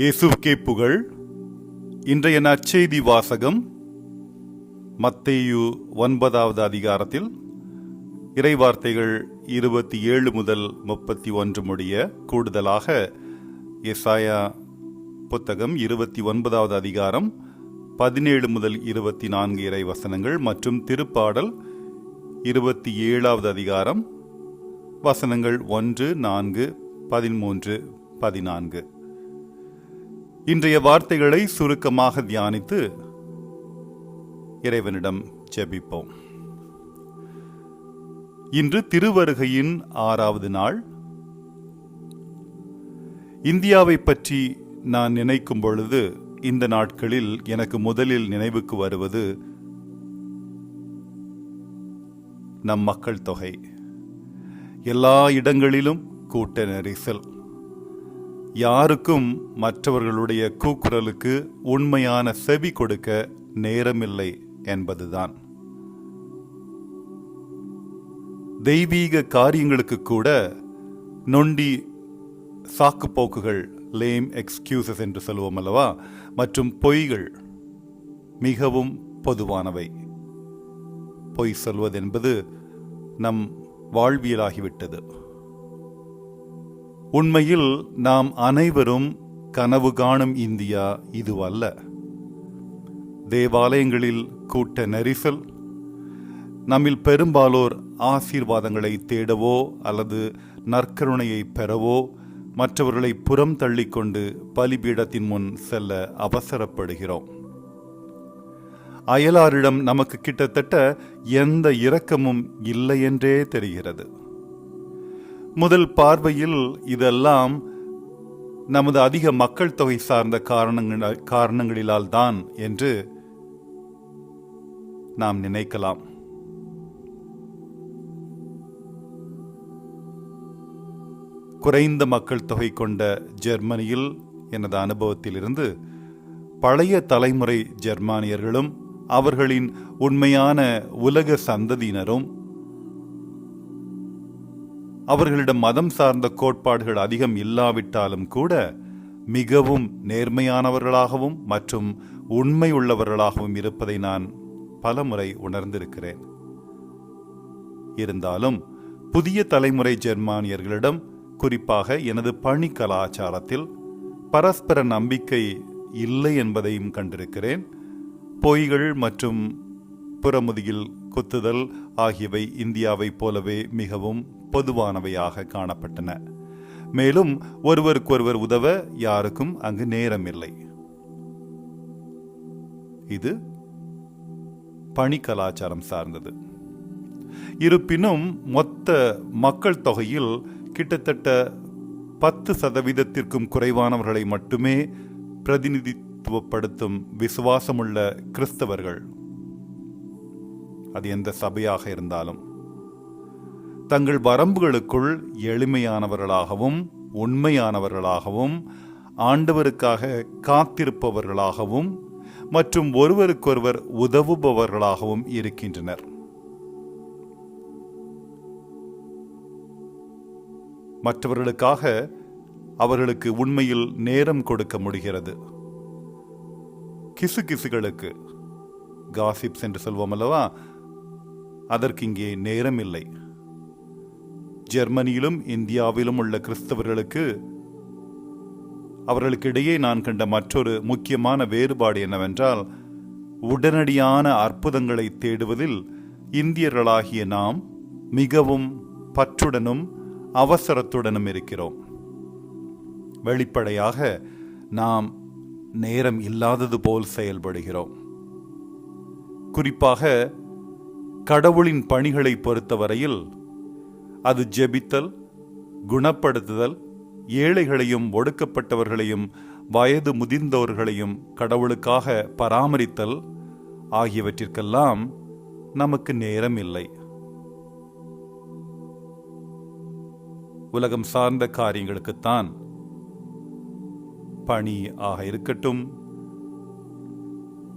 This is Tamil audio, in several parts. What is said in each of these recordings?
இயேசுக்கே புகழ். இன்றைய நற்செய்தி வாசகம் மத்தேயு ஒன்பதாவது அதிகாரத்தில் இறைவார்த்தைகள் இருபத்தி ஏழு முதல் முப்பத்தி ஒன்று முடிய கூடுதலாக எசாயா புத்தகம் இருபத்தி ஒன்பதாவது அதிகாரம் பதினேழு முதல் இருபத்தி நான்கு இறை வசனங்கள் மற்றும் திருப்பாடல் இருபத்தி ஏழாவது அதிகாரம் வசனங்கள் ஒன்று நான்கு பதிமூன்று பதினான்கு. இன்றைய வார்த்தைகளை சுருக்கமாக தியானித்து இறைவனிடம் ஜெபிப்போம். இன்று திருவருகையின் ஆறாவது நாள். இந்தியாவை பற்றி நான் நினைக்கும் பொழுது இந்த நாட்களில் எனக்கு முதலில் நினைவுக்கு வருவது நம் மக்கள் தொகை. எல்லா இடங்களிலும் கூட்ட நெரிசல். யாருக்கும் மற்றவர்களுடைய கூக்குரலுக்கு உண்மையான செவி கொடுக்க நேரமில்லை என்பதுதான். தெய்வீக காரியங்களுக்கு கூட நொண்டி சாக்கு போக்குகள் லேம் எக்ஸ்கியூசஸ் என்று சொல்லுவோம் அல்லவா? மற்றும் பொய்கள் மிகவும் பொதுவானவை. பொய் சொல்வது என்பது நம் வாழ்வியலாகிவிட்டது. உண்மையில் நாம் அனைவரும் கனவு காணும் இந்தியா இதுவல்ல. தேவாலயங்களில் கூட்ட நெரிசல் நம்மில் பெரும்பாலோர் ஆசீர்வாதங்களை தேடவோ அல்லது நற்கருணையை பெறவோ மற்றவர்களை புறம் தள்ளிக்கொண்டு பலிபீடத்தின் முன் செல்ல அவசரப்படுகிறோம். அயலாரிடம் நமக்கு கிட்டத்தட்ட எந்த இரக்கமும் இல்லை என்றே தெரிகிறது. முதல் பார்வையில் இதெல்லாம் நமது அதிக மக்கள் தொகை சார்ந்த காரணங்கள் காரணங்களிலால் தான் என்று நாம் நினைக்கலாம். குறைந்த மக்கள் தொகை கொண்ட ஜெர்மனியில் எனது அனுபவத்திலிருந்து பழைய தலைமுறை ஜெர்மானியர்களும் அவர்களின் உண்மையான உலக சந்ததியினரும் அவர்களிடம் மதம் சார்ந்த கோட்பாடுகள் அதிகம் இல்லாவிட்டாலும் கூட மிகவும் நேர்மையானவர்களாகவும் மற்றும் உண்மை உள்ளவர்களாகவும் இருப்பதை நான் பலமுறை உணர்ந்திருக்கிறேன். இருந்தாலும் புதிய தலைமுறை ஜெர்மானியர்களிடம் குறிப்பாக எனது பணி கலாச்சாரத்தில் பரஸ்பர நம்பிக்கை இல்லை என்பதையும் கண்டிருக்கிறேன். பொய்கள் மற்றும் புறமுதுகில் குத்துதல் ஆகியவை இந்தியாவைப் போலவே மிகவும் பொதுவானவையாக காணப்பட்டன. மேலும் ஒருவருக்கொருவர் உதவ யாருக்கும் அங்கு நேரமில்லை. இது பணி கலாச்சாரம் சார்ந்தது. இருப்பினும் மொத்த மக்கள் தொகையில் கிட்டத்தட்ட பத்து சதவீதத்திற்கும் குறைவானவர்களை மட்டுமே பிரதிநிதித்துவப்படுத்தும் விசுவாசமுள்ள கிறிஸ்தவர்கள். அது எந்த சபையாக இருந்தாலும். தங்கள் வரம்புகளுக்குள் எளிமையானவர்களாகவும் உண்மையானவர்களாகவும் ஆண்டவருக்காக காத்திருப்பவர்களாகவும் மற்றும் ஒருவருக்கொருவர் உதவுபவர்களாகவும் இருக்கின்றனர். மற்றவர்களுக்காக அவர்களுக்கு உண்மையில் நேரம் கொடுக்க முடிகிறது. கிசு கிசுகளுக்கு காசிப்ஸ் என்று சொல்வோம் அல்லவா? அதற்கு இங்கே நேரம் இல்லை ஜெர்மனியிலும் இந்தியாவிலும் உள்ள கிறிஸ்தவர்களுக்கு அவர்களுக்கிடையே நான் கண்ட மற்றொரு முக்கியமான வேறுபாடு என்னவென்றால் உடனடியான அற்புதங்களை தேடுவதில் இந்தியர்களாகிய நாம் மிகவும் பற்றுடனும் அவசரத்துடனும் இருக்கிறோம். வெளிப்படையாக நாம் நேரம் இல்லாதது போல் செயல்படுகிறோம். குறிப்பாக கடவுளின் பணிகளை பொறுத்தவரையில் அது ஜெபித்தல் குணப்படுத்துதல் ஏழைகளையும் ஒடுக்கப்பட்டவர்களையும் வயது முதிர்ந்தவர்களையும் கடவுளுக்காக பராமரித்தல் ஆகியவற்றிற்கெல்லாம் நமக்கு நேரம் இல்லை உலகம் சார்ந்த காரியங்களுக்குத்தான் பணி ஆக இருக்கட்டும்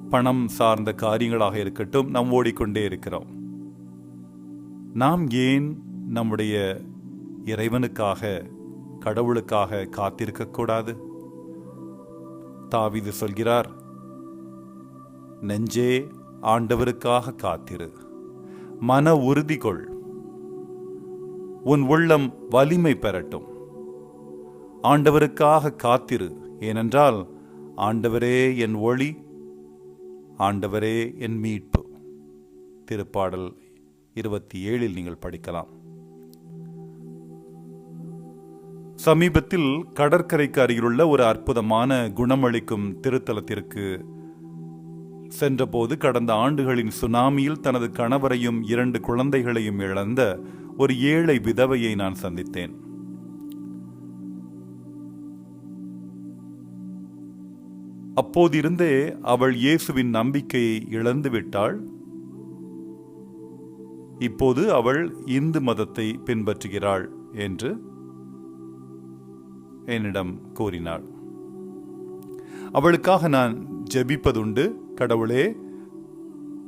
பணம் சார்ந்த காரியங்களாக இருக்கட்டும் நாம் ஓடிக்கொண்டே இருக்கிறோம். நாம் ஏன் நம்முடைய இறைவனுக்காக கடவுளுக்காக காத்திருக்கக்கூடாது. தாவிது சொல்கிறார் நெஞ்சே ஆண்டவருக்காக காத்திரு. மன உறுதி கொள் உன் உள்ளம் வலிமை பெறட்டும். ஆண்டவருக்காக காத்திரு. ஏனென்றால் ஆண்டவரே என் ஒளி ஆண்டவரே என் மீட்பு. திருப்பாடல் இருபத்தி ஏழில் நீங்கள் படிக்கலாம். சமீபத்தில் கடற்கரைக்கு அருகிலுள்ள ஒரு அற்புதமான குணமளிக்கும் திருத்தலத்திற்கு சென்றபோது கடந்த ஆண்டுகளின் சுனாமியில் தனது கணவரையும் இரண்டு குழந்தைகளையும் இழந்த ஒரு ஏழை விதவையை நான் சந்தித்தேன். அப்போதிருந்தே அவள் இயேசுவின் நம்பிக்கையை இழந்து விட்டாள் இப்போது அவள் இந்து மதத்தை பின்பற்றுகிறாள் என்று என்னிடம் கூறினாள். அவளுக்காக நான் ஜெபிப்பதுண்டு கடவுளே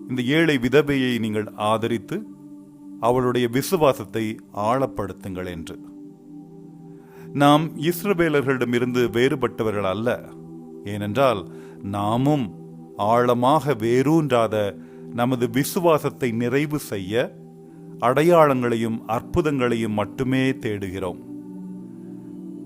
இந்த ஏழை விதவையை நீங்கள் ஆதரித்து அவளுடைய விசுவாசத்தை ஆழப்படுத்துங்கள் என்று. நாம் இஸ்ரவேலர்களிடமிருந்து வேறுபட்டவர்கள் அல்ல. ஏனென்றால் நாமும் ஆழமாக வேரூன்றாத நமது விசுவாசத்தை நிறைவு செய்ய அடையாளங்களையும் அற்புதங்களையும் மட்டுமே தேடுகிறோம்.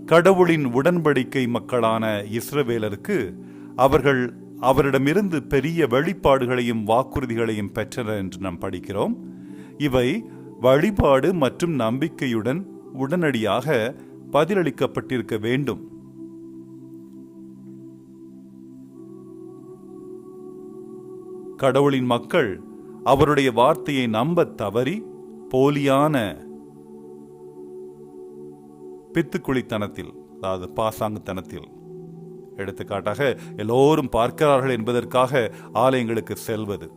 கடவுளின் உடன்படிக்கை மக்களான இஸ்ரவேலருக்கு அவர்கள் அவரிடமிருந்து பெரிய வெளிப்பாடுகளையும் வாக்குறுதிகளையும் பெற்றனர் என்று நாம் படிக்கிறோம். இவை வழிபாடு மற்றும் நம்பிக்கையுடன் உடனடியாக பதிலளிக்கப்பட்டிருக்க வேண்டும். கடவுளின் மக்கள் அவருடைய வார்த்தையை நம்பத் தவறி போலியான பித்துக்குழித்தனத்தில் அதாவது பாசாங்குத்தனத்தில். எடுத்துக்காட்டாக எல்லோரும் பார்க்கிறார்கள் என்பதற்காக ஆலயங்களுக்கு செல்வது.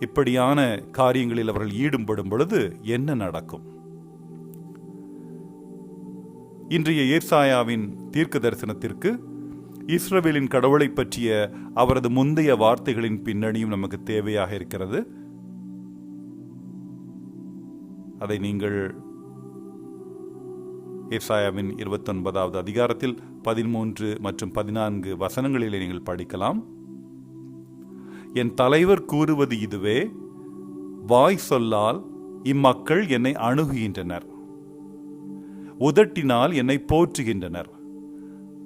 இப்படியான காரியங்களில் அவர்கள் ஈடுபடும் பொழுது என்ன நடக்கும்? இன்றைய ஏசாயாவின் தீர்க்க தரிசனத்திற்கு இஸ்ரவேலின் கடவுளை பற்றிய அவரது முந்தைய வார்த்தைகளின் பின்னணியும் நமக்கு தேவையாக இருக்கிறது. அதை நீங்கள் ஏசாயாவின் இருபத்தொன்பதாவது அதிகாரத்தில் பதிமூன்று மற்றும் பதினான்கு வசனங்களிலே நீங்கள் படிக்கலாம். என் தலைவர் கூறுவது இதுவே வாய் சொல்லால் இம்மக்கள் என்னை அணுகுகின்றனர். உதட்டினால் என்னை போற்றுகின்றனர்.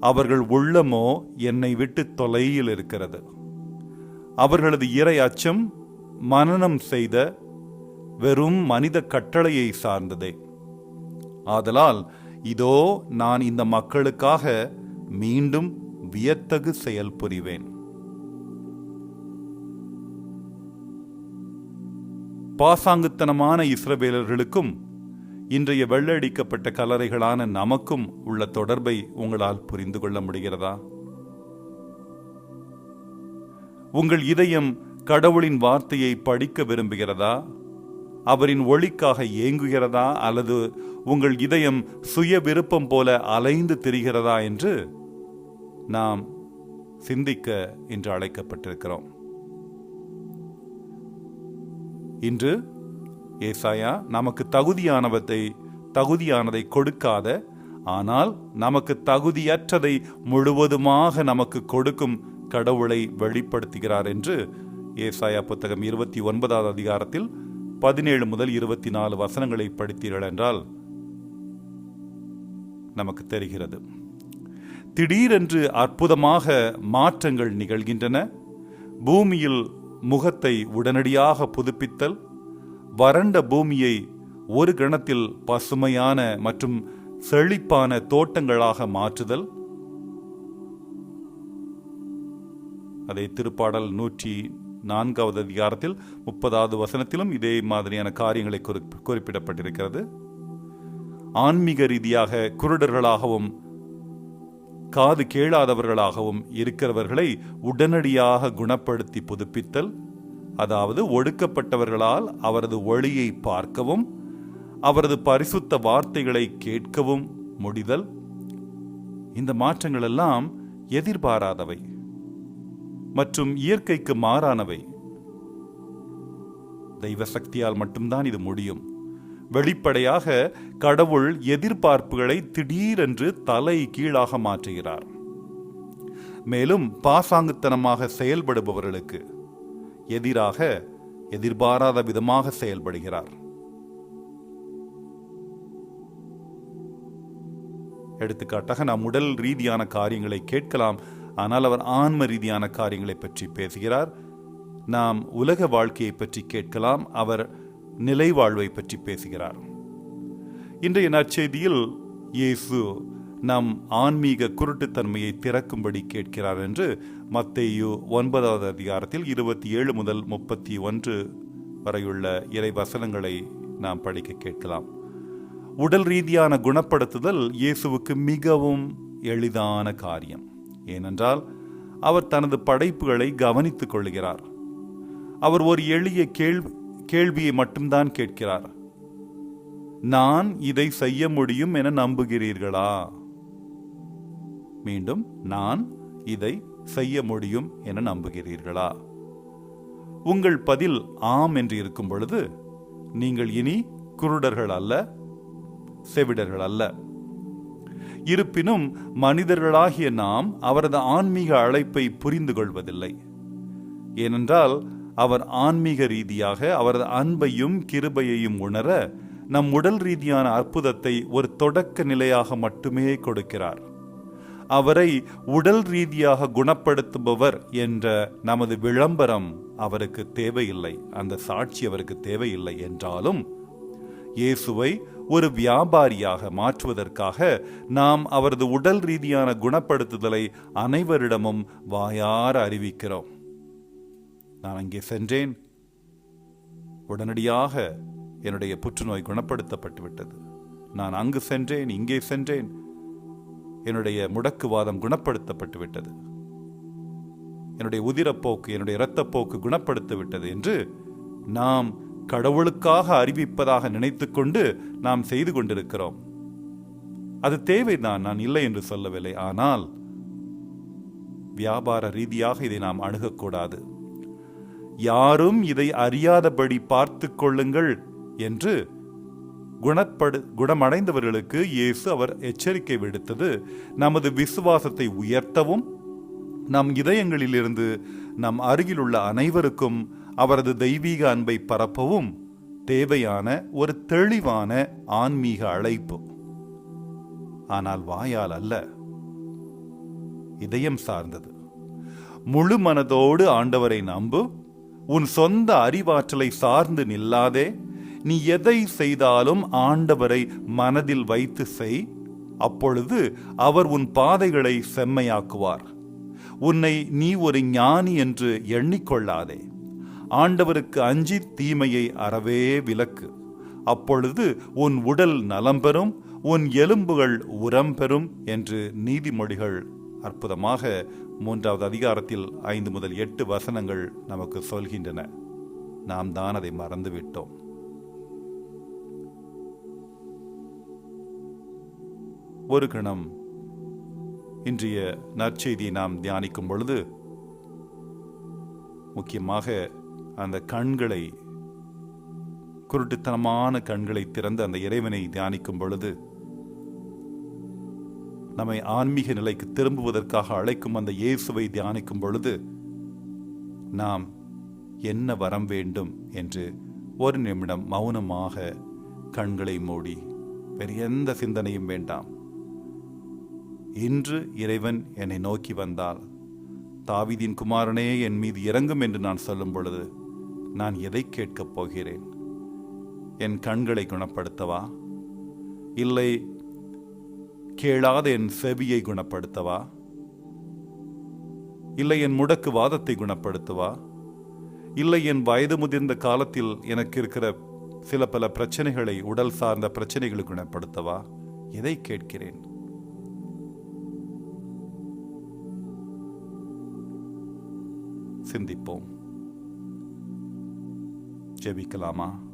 அவர்கள் உள்ளமோ என்னை விட்டு தொலையில் இருக்கிறது. அவர்களது இறை அச்சம் மனநம் செய்த வெறும் மனித கட்டளையை சார்ந்ததே. ஆதலால் இதோ நான் இந்த மக்களுக்காக மீண்டும் வியத்தகு செயல் புரிவேன். பாசாங்குத்தனமான இஸ்ரவேலர்களுக்கும் இன்றைய வெள்ளடிக்கப்பட்ட கலரைகளான நமக்கும் உள்ள தொடர்பை உங்களால் புரிந்து கொள்ள முடிகிறதா? உங்கள் இதயம் கடவுளின் வார்த்தையை படிக்க விரும்புகிறதா? அவரின் ஒளிக்காக ஏங்குகிறதா? அல்லது உங்கள் இதயம் சுய விருப்பம் போல அலைந்து திரிகிறதா என்று நாம் சிந்திக்க இன்று அழைக்கப்பட்டிருக்கிறோம். இன்று ஏசாயா நமக்கு தகுதியானவத்தை தகுதியானதை கொடுக்காத ஆனால் நமக்கு தகுதியற்றதை முழுவதுமாக நமக்கு கொடுக்கும் கடவுளை வெளிப்படுத்துகிறார் என்று ஏசாயா புத்தகம் இருபத்தி ஒன்பதாவது அதிகாரத்தில் பதினேழு முதல் இருபத்தி நாலு வசனங்களை படித்தீர்கள் என்றால் நமக்கு தெரிகிறது. திடீரென்று அற்புதமாக மாற்றங்கள் நிகழ்கின்றன. பூமியில் முகத்தை உடனடியாக புதுப்பித்தல் வறண்ட பூமியை ஒரு கணத்தில் பசுமையான மற்றும் செழிப்பான தோட்டங்களாக மாற்றுதல். அதை திருப்பாடல் நூற்றி நான்காவது அதிகாரத்தில் முப்பதாவது வசனத்திலும் இதே மாதிரியான காரியங்களை குறிப்பிடப்பட்டிருக்கிறது. ஆன்மீக ரீதியாக குருடர்களாகவும் காது கேளாதவர்களாகவும் இருக்கிறவர்களை உடனடியாக குணப்படுத்தி புதுப்பித்தல் அதாவது ஒடுக்கப்பட்டவர்களால் அவரது ஒளியை பார்க்கவும் அவரது பரிசுத்த வார்த்தைகளை கேட்கவும் முடிதல். இந்த மாற்றங்கள் எல்லாம் எதிர்பாராதவை மற்றும் இயற்கைக்கு மாறானவை. தெய்வ சக்தியால் மட்டும்தான் இது முடியும். வெளிப்படையாக கடவுள் எதிர்பார்ப்புகளை திடீரென்று தலை கீழாக மாற்றுகிறார். மேலும் பாசாங்குத்தனமாக செயல்படுபவர்களுக்கு எதிராக எதிர்பாராத விதமாக செயல்படுகிறார். எடுத்துக்காட்டாக நாம் உடல் ரீதியான காரியங்களை கேட்கலாம் ஆனால் அவர் ஆன்ம ரீதியான காரியங்களை பற்றி பேசுகிறார். நாம் உலக வாழ்க்கையை பற்றி கேட்கலாம் அவர் நிலைவாழ்வை பற்றி பேசுகிறார். இன்றைய நற்செய்தியில் இயேசு நம் ஆன்மீக குருட்டுத்தன்மையை திறக்கும்படி கேட்கிறார் என்று மத்தேயு ஒன்பதாவது அதிகாரத்தில் இருபத்தி ஏழு முதல் முப்பத்தி ஒன்று வரையுள்ள இறை வசனங்களை நாம் படிக்க கேட்கலாம். உடல் ரீதியான குணப்படுத்துதல் இயேசுவுக்கு மிகவும் எளிதான காரியம். ஏனென்றால் அவர் தனது படைப்புகளை கவனித்துக் கொள்கிறார். அவர் ஒரு எளிய கேள்வி கேள்வியை மட்டும்தான் கேட்கிறார். நான் இதை செய்ய முடியும் என நம்புகிறீர்களா? மீண்டும் நான் இதை செய்ய முடியும் என நம்புகிறீர்களா? உங்கள் பதில் ஆம் என்று இருக்கும் பொழுது நீங்கள் இனி குருடர்கள் அல்ல செவிடர்கள் அல்ல. இருப்பினும் மனிதர்களாகிய நாம் அவரது ஆன்மீக அழைப்பை புரிந்து கொள்வதில்லை. ஏனென்றால் அவர் ஆன்மீக ரீதியாக அவரது அன்பையும் கிருபையையும் உணர நம் உடல் ரீதியான அற்புதத்தை ஒரு தொடக்க நிலையாக மட்டுமே கொடுக்கிறார். அவரை உடல் ரீதியாக குணப்படுத்துபவர் என்ற நமது விளம்பரம் அவருக்கு தேவையில்லை. அந்த சாட்சி அவருக்கு தேவையில்லை என்றாலும் இயேசுவை ஒரு வியாபாரியாக மாற்றுவதற்காக நாம் அவரது உடல் ரீதியான குணப்படுத்துதலை அனைவரிடமும் வாயார அறிவிக்கிறோம். நான் அங்கே சென்றேன். உடனடியாக என்னுடைய புற்றுநோய் குணப்படுத்தப்பட்டு விட்டது நான் அங்கு சென்றேன் இங்கே சென்றேன். என்னுடைய முடக்குவாதம் குணப்படுத்தப்பட்டு விட்டது என்னுடைய உதிரப்போக்கு என்னுடைய இரத்தப்போக்கு குணப்படுத்த விட்டது என்று நாம் கடவுளுக்காக அறிவிப்பதாக நினைத்துக்கொண்டு நாம் செய்து கொண்டிருக்கிறோம். அது தேவைதான் நான் இல்லை என்று சொல்லவில்லை. ஆனால் வியாபார ரீதியாக இதை நாம் அணுகக்கூடாது. யாரும் இதை அறியாதபடி பார்த்து கொள்ளுங்கள் என்று குணப்படு குணமடைந்தவர்களுக்கு இயேசு அவர் எச்சரிக்கை விடுத்தது. நமது விசுவாசத்தை உயர்த்தவும் நம் இதயங்களிலிருந்து நம் அருகிலுள்ள அனைவருக்கும் அவரது தெய்வீக அன்பை பரப்பவும் தேவையான ஒரு தெளிவான ஆன்மீக அழைப்பு. ஆனால் வாயால் அல்ல இதயம் சார்ந்தது. முழு மனதோடு ஆண்டவரை நம்பு உன் சொந்த அறிவாற்றலை சார்ந்து நில்லாதே நீ எதை செய்தாலும் ஆண்டவரை மனதில் வைத்து செய். அப்பொழுது அவர் உன் பாதைகளை செம்மையாக்குவார். உன்னை நீ ஒரு ஞானி என்று எண்ணிக்கொள்ளாதே. ஆண்டவருக்கு அஞ்சி தீமையை அறவே விலக்கு. அப்பொழுது உன் உடல் நலம் பெறும் உன் எலும்புகள் உரம் பெறும் என்று நீதிமொழிகள் அற்புதமாக மூன்றாவது அதிகாரத்தில் ஐந்து முதல் எட்டு வசனங்கள் நமக்கு சொல்கின்றன. நாம் தான் அதை மறந்துவிட்டோம். ஒரு கணம் இன்றைய நற்செய்தியை நாம் தியானிக்கும் பொழுது முக்கியமாக அந்த கண்களை குருட்டுத்தனமான கண்களை திறந்து அந்த இறைவனை தியானிக்கும் பொழுது நம்மை ஆன்மீக நிலைக்கு திரும்புவதற்காக அழைக்கும் அந்த இயேசுவை தியானிக்கும் பொழுது நாம் என்ன வரம் வேண்டும் என்று ஒரு நிமிடம் மௌனமாக கண்களை மூடி வேறு எந்த சிந்தனையும் வேண்டாம். இன்று இறைவன் என்னை நோக்கி வந்தால் தாவிதின் குமாரனே என் மீது இறங்கும் என்று நான் சொல்லும் பொழுது நான் எதை கேட்கப் போகிறேன்? என் கண்களை குணப்படுத்தவா? இல்லை கேளாத என் செவியை குணப்படுத்தவா? இல்லை என் முடக்கு வாதத்தை குணப்படுத்தவா? இல்லை என் வயது முதிர்ந்த காலத்தில் எனக்கு இருக்கிற சில பல பிரச்சனைகளை உடல் சார்ந்த பிரச்சனைகளை குணப்படுத்தவா? எதை கேட்கிறேன்? சிந்திப்போம். ஜெபிக்கலாமா?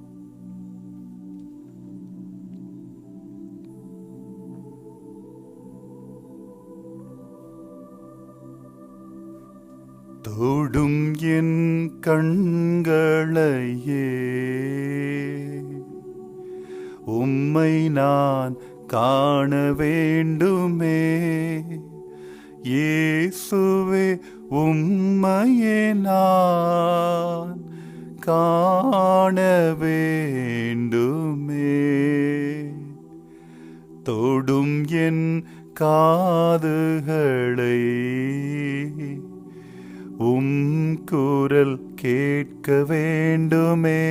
தொடும் என் கண்களையே. உம்மை நான் காண வேண்டுமே. இயேசுவே உம்மையே நான் காண வேண்டுமே. தொடும் என் காதுகளை. உம் குரல் கேட்க வேண்டுமே.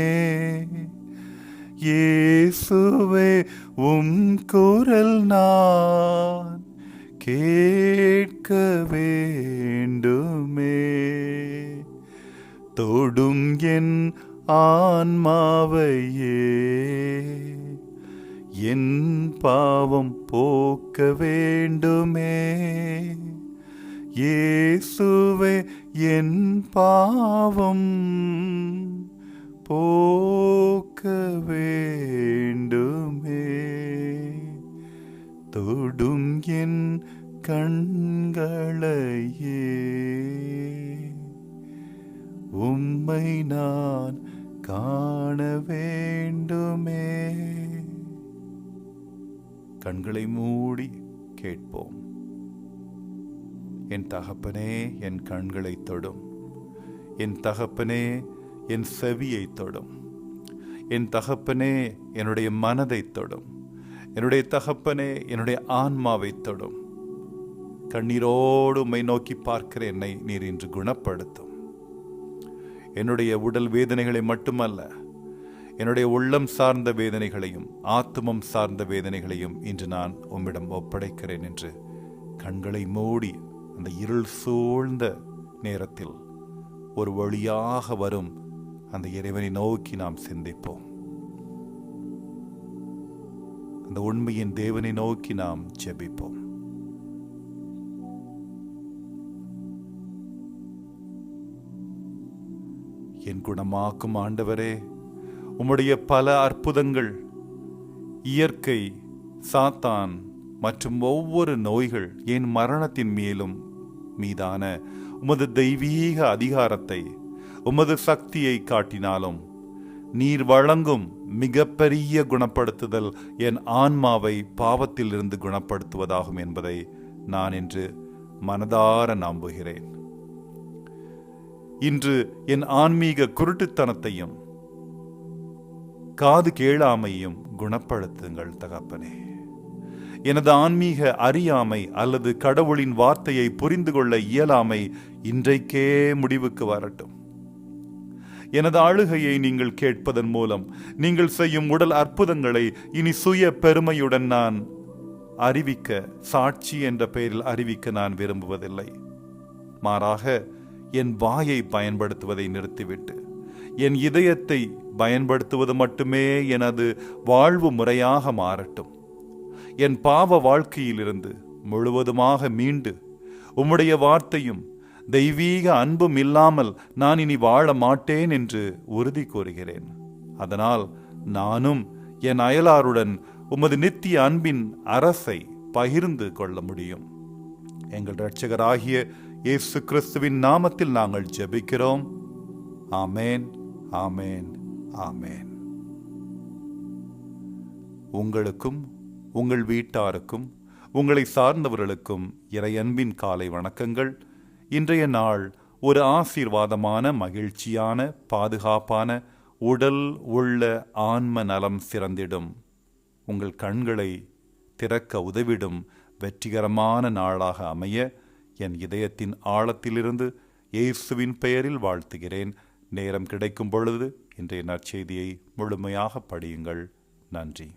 இயேசுவே உம் குரல் நான் கேட்க வேண்டுமே. தொடும் என் ஆன்மாவையே என் பாவம் போக்க வேண்டுமே. இயேசுவே என் பாவம் போக்க வேண்டுமே. தொடும் என் கண்களையே. உம்மை நான் காண வேண்டுமே. கண்களை மூடி கேட்போம். என் தகப்பனே என் கண்களை தொடும். என் தகப்பனே என் செவியை தொடும். என் தகப்பனே என்னுடைய மனதை தொடும். என்னுடைய தகப்பனே என்னுடைய ஆன்மாவை தொடும். கண்ணீரோடு உம்மை நோக்கி பார்க்கிற என்னை நீர் இன்று குணப்படுத்தும். என்னுடைய உடல் வேதனைகளை மட்டுமல்ல என்னுடைய உள்ளம் சார்ந்த வேதனைகளையும் ஆத்துமம் சார்ந்த வேதனைகளையும் இன்று நான் உம்மிடம் ஒப்படைக்கிறேன் என்று கண்களை மூடி அந்த இருள் சூழ்ந்த நேரத்தில் ஒரு வழியாக வரும் அந்த இறைவனை நோக்கி நாம் சிந்திப்போம். அந்த உண்மையின் தேவனை நோக்கி நாம் ஜெபிப்போம். என் குணமாக்கும் ஆண்டவரே உம்முடைய பல அற்புதங்கள் இயற்கை சாத்தான் மற்றும் ஒவ்வொரு நோய்கள் என் மரணத்தின் மேலும் மீதான உமது தெய்வீக அதிகாரத்தை உமது சக்தியை காட்டினாலும் நீர் வழங்கும் மிகப்பெரிய குணப்படுத்துதல் என் ஆன்மாவை பாவத்திலிருந்து குணப்படுத்துவதாகும் என்பதை நான் இன்று மனதார நம்புகிறேன். இன்று என் ஆன்மீக குருட்டுத்தனத்தையும் காது கேளாமையும் குணப்படுத்துங்கள் தகப்பனே. எனது ஆன்மீக அறியாமை அல்லது கடவுளின் வார்த்தையை புரிந்து கொள்ள இயலாமை இன்றைக்கே முடிவுக்கு வரட்டும். எனது ஆளுகையை நீங்கள் கேட்பதன் மூலம் நீங்கள் செய்யும் உடல் அற்புதங்களை இனி சுய பெருமையுடன் நான் அறிவிக்க சாட்சி என்ற பெயரில் அறிவிக்க நான் விரும்புவதில்லை. மாறாக என் வாயை பயன்படுத்துவதை நிறுத்திவிட்டு என் இதயத்தை பயன்படுத்துவது மட்டுமே எனது வாழ்வு முறையாக மாறட்டும். என் பாவ வாழ்க்கையிலிருந்து முழுவதுமாக மீண்டு உம்முடைய வார்த்தையும் தெய்வீக அன்பும் இல்லாமல் நான் இனி வாழ மாட்டேன் என்று உறுதி கூறுகிறேன். அதனால் நானும் என் அயலாருடன் உமது நித்திய அன்பின் அரசை பகிர்ந்து கொள்ள முடியும். எங்கள் இரட்சகராகிய இயேசு கிறிஸ்துவின் நாமத்தில் நாங்கள் ஜெபிக்கிறோம். ஆமேன் ஆமேன் ஆமேன். உங்களுக்கும் உங்கள் வீட்டாருக்கும் உங்களை சார்ந்தவர்களுக்கும் இறையன்பின் காலை வணக்கங்கள். இன்றைய நாள் ஒரு ஆசீர்வாதமான மகிழ்ச்சியான பாதுகாப்பான உடல் உள்ள ஆன்ம நலம் சிறந்திடும். உங்கள் கண்களை திறக்க உதவிடும் வெற்றிகரமான நாளாக அமைய என் இதயத்தின் ஆழத்திலிருந்து இயேசுவின் பெயரில் வாழ்த்துகிறேன். நேரம் கிடைக்கும் பொழுது இன்றைய நற்செய்தியை முழுமையாக படியுங்கள். நன்றி.